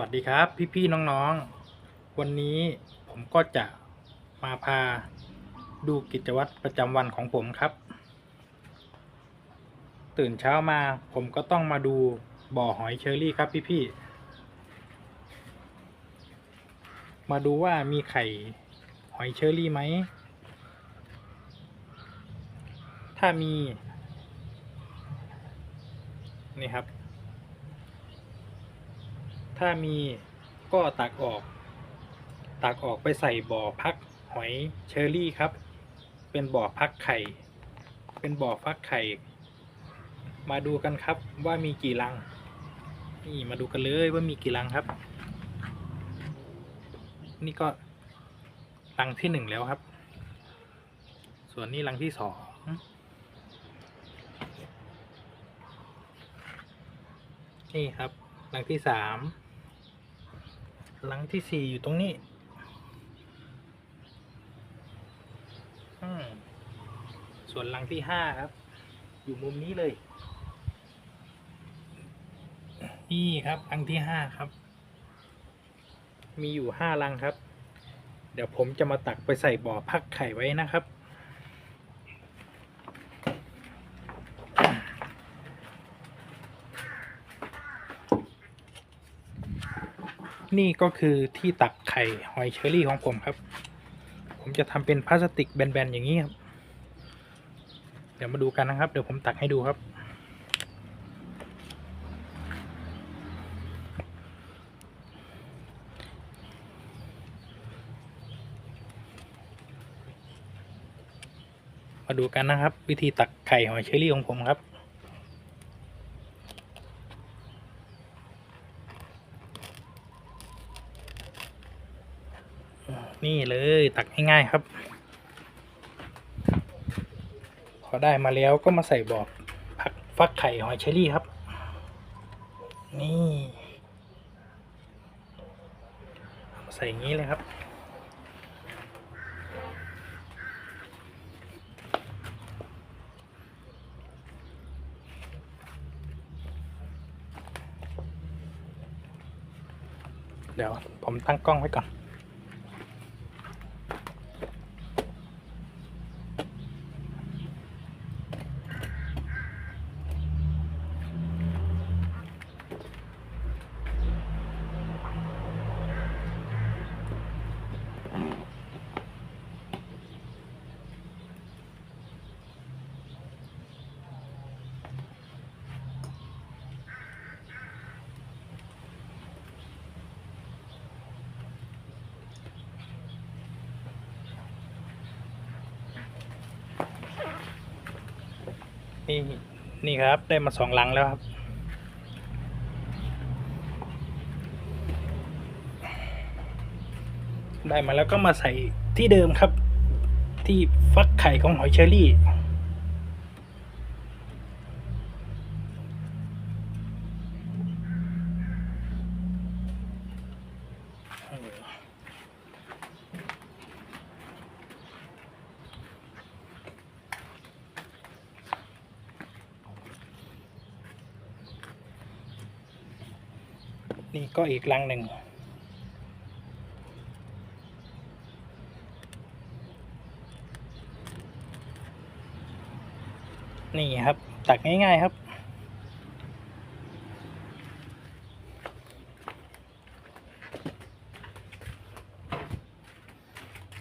วัสดีครับพี่ๆน้องๆ วันนี้ผมก็จะมาพาดูกิจวัตรประจำวันของผมครับ ตื่นเช้ามาผมก็ต้องมาดูบ่อหอยเชอรี่ครับพี่ๆ มาดูว่ามีไข่หอยเชอรี่ไหม ถ้ามี นี่ครับ ถ้ามีก็ตักออก ตักออกไปใส่บ่อพักหอยเชอรี่ครับ เป็นบ่อพักไข่ เป็นบ่อฟักไข่ มาดูกันครับว่ามีกี่รัง นี่มาดูกันเลยว่ามีกี่รังครับ นี่ก็รังที่หนึ่งแล้วครับ ส่วนนี้รังที่สองนี่ครับรังที่สาม รังที่สี่อยู่ตรงนี้ส่วนรังที่ห้าครับ อยู่มุมนี้เลย นี่ครับรังที่ห้าครับ มีอยู่ห้ารังครับ เดี๋ยวผมจะมาตักไปใส่บ่อพักไข่ไว้นะครับ นี่ก็คือที่ตักไข่หอยเชอรี่ของผมครับ ผมจะทำเป็นพลาสติกแบน ๆ อย่างนี้ครับ เดี๋ยวมาดูกันนะครับ เดี๋ยวผมตักให้ดูครับ มาดูกันนะครับ วิธีตักไข่หอยเชอรี่ของผมครับ นี่เลยตักง่ายๆครับ พอได้มาแล้วก็มาใส่บ่อผักฟักไข่หอยเชอรี่ครับ นี่ใส่อย่างนี้เลยครับเดี๋ยวผมตั้งกล้องไว้ก่อน นี่นี่ครับ ได้มาสองลังแล้วครับ ได้มาแล้วก็มาใส่ที่เดิมครับ ที่ฟักไข่ของหอยเชอรี่ นี่ก็อีกลังหนึ่ง นี่ครับ ตักง่ายๆครับ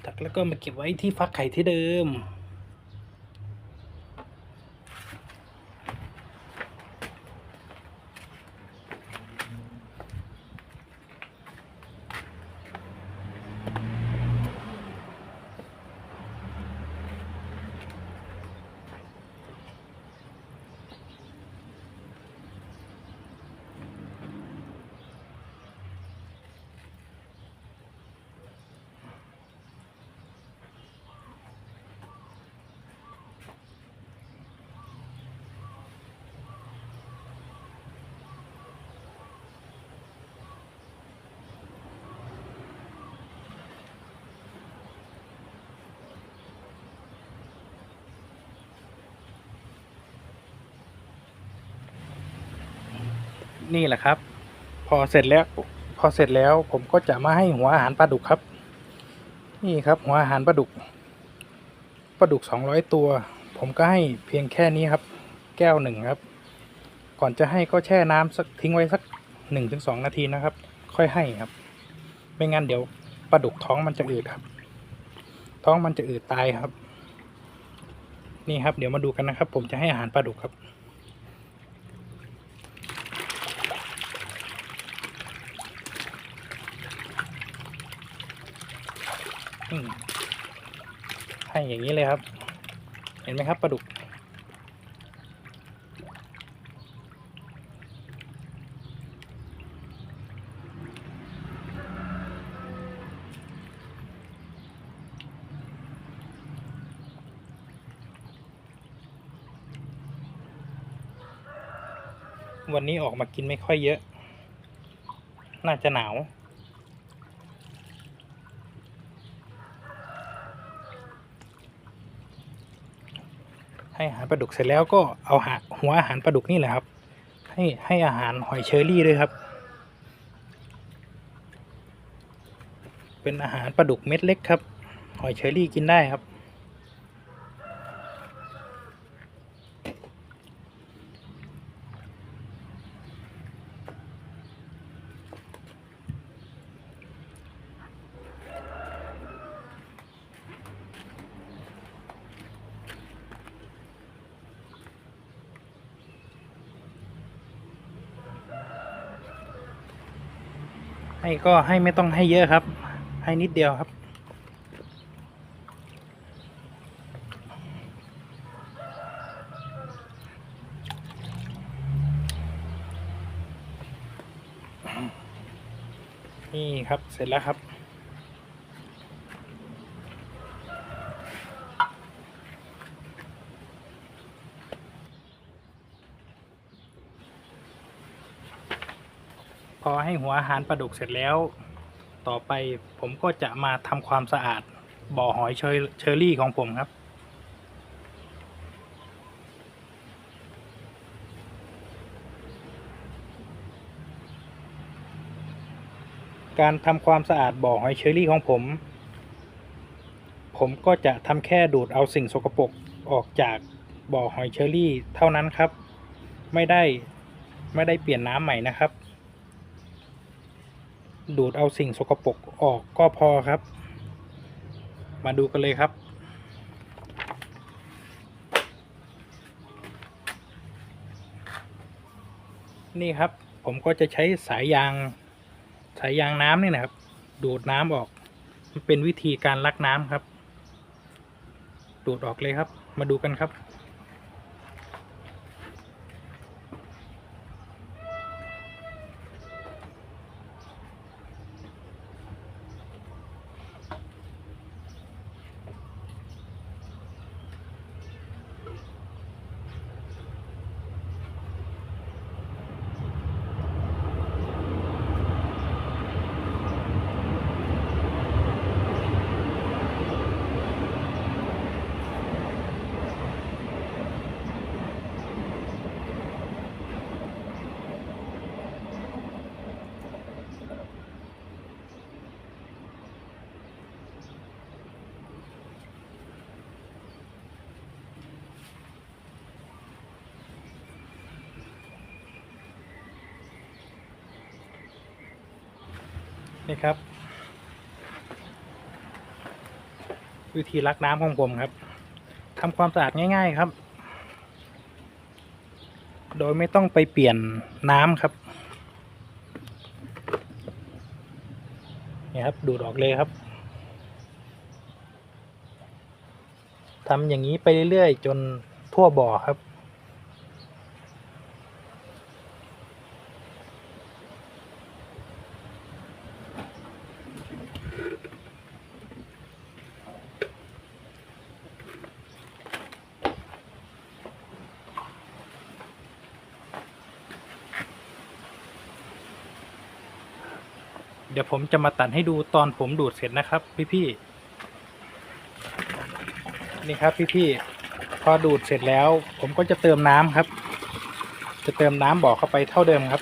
ตักแล้วก็มาเก็บไว้ที่ฟักไข่ที่เดิม นี่แหละครับ พอเสร็จแล้วพอเสร็จแล้วผมก็จะมาให้หัวอาหารปลาดุกครับ นี่ครับหัวอาหารปลาดุกปลาดุกสองร้อยตัว ผมก็ให้เพียงแค่นี้ครับ แก้วหนึ่งครับ ก่อนจะให้ก็แช่น้ำสักทิ้งไว้สักหนึ่งถึงสองนาทีนะครับ ค่อยให้ครับ ไม่งั้นเดี๋ยวปลาดุกท้องมันจะอืดครับ ท้องมันจะอืดตายครับ นี่ครับ เดี๋ยวมาดูกันนะครับ ผมจะให้อาหารปลาดุกครับ ให้อย่างนี้เลยครับ เห็นไหมครับปลาดุก วันนี้ออกมากินไม่ค่อยเยอะ น่าจะหนาว ให้อาหารปลาดุกเสร็จแล้วก็เอาหาหัวอาหารปลาดุกนี่แหละครับ ให้ให้อาหารหอยเชอรี่ด้วยครับ เป็นอาหารปลาดุกเม็ดเล็กครับ หอยเชอรี่กินได้ครับ ให้ก็ให้ไม่ต้องให้เยอะครับ ให้นิดเดียวครับ นี่ครับเสร็จแล้วครับ พอให้หัวอาหารปลาดุกเสร็จแล้ว ต่อไปผมก็จะมาทำความสะอาดบ่อหอยเชอเชอรี่ของผมครับการทำความสะอาดบ่อหอยเชอรี่ของผม ผมก็จะทำแค่ดูดเอาสิ่งสกปรกออกจากบ่อหอยเชอรี่เท่านั้นครับ ไม่ได้ไม่ได้เปลี่ยนน้ำใหม่นะครับ ดูดเอาสิ่งสกปรกออกก็พอครับ มาดูกันเลยครับ นี่ครับผมก็จะใช้สายยางสายยางน้ำนี่นะครับ ดูดน้ำออก มันเป็นวิธีการลักน้ำครับ ดูดออกเลยครับ มาดูกันครับ นี่ครับ วิธีลักน้ำของผมครับทำความสะอาดง่าย ๆครับ โดยไม่ต้องไปเปลี่ยนน้ำครับนี่ครับ ดูดออกเลยครับทำอย่างนี้ไปเรื่อยๆ จนทั่วบ่อครับ เดี๋ยวผมจะมาตัดให้ดูตอนผมดูดเสร็จนะครับ พี่ๆนี่ครับพี่ๆพอดูดเสร็จแล้ว ผมก็จะเติมน้ำครับ จะเติมน้ำบอกเข้าไปเท่าเดิมครับ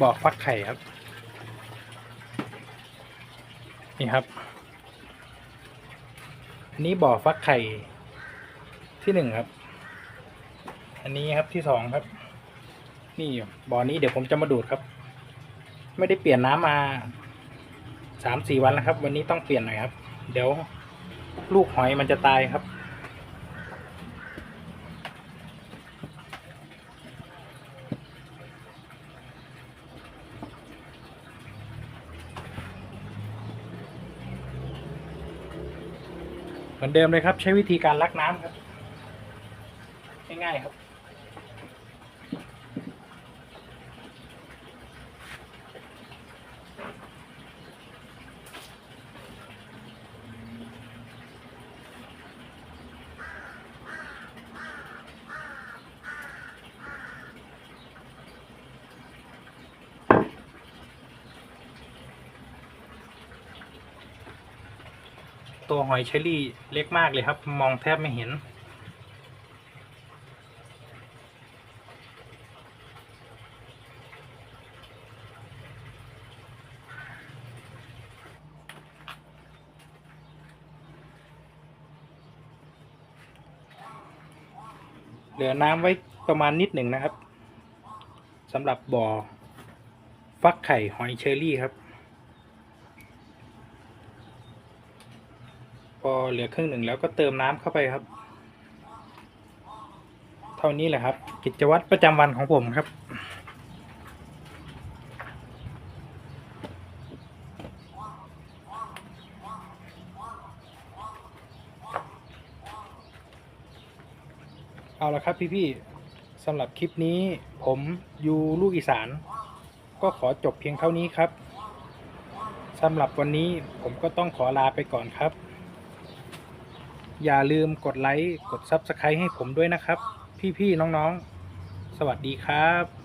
บ่อฟักไข่ครับ นี่ครับ อันนี้บ่อฟักไข่ที่หนึ่งครับ อันนี้ครับที่สองครับ นี่บ่อนี้เดี๋ยวผมจะมาดูดครับ ไม่ได้เปลี่ยนน้ำมาสามสี่วันแล้วครับ วันนี้ต้องเปลี่ยนหน่อยครับ เดี๋ยวลูกหอยมันจะตายครับ มือนเดิมเลยครับ ใช้วิธีการลักน้ำครับ ง่ายๆครับ ตัวหอยเชอรี่เล็กมากเลยครับ มองแทบไม่เห็น เหลือน้ำไว้ประมาณนิดหนึ่งนะครับสำหรับบ่อ ฟักไข่หอยเชอรี่ครับ อเหลือครึ่งหนึ่งแล้วก็เติมน้ำเข้าไปครับ เท่านี้แหละครับ กิจวัตรประจำวันของผมครับ เอาละครับพี่ๆสำหรับคลิปนี้ผมยูลูกอีสาน ก็ขอจบเพียงเท่านี้ครับสำหรับวันนี้ผมก็ต้องขอลาไปก่อนครับ อย่าลืมกดไลค์ กด Subscribe ให้ผมด้วยนะครับ พี่ ๆ น้อง ๆ สวัสดีครับ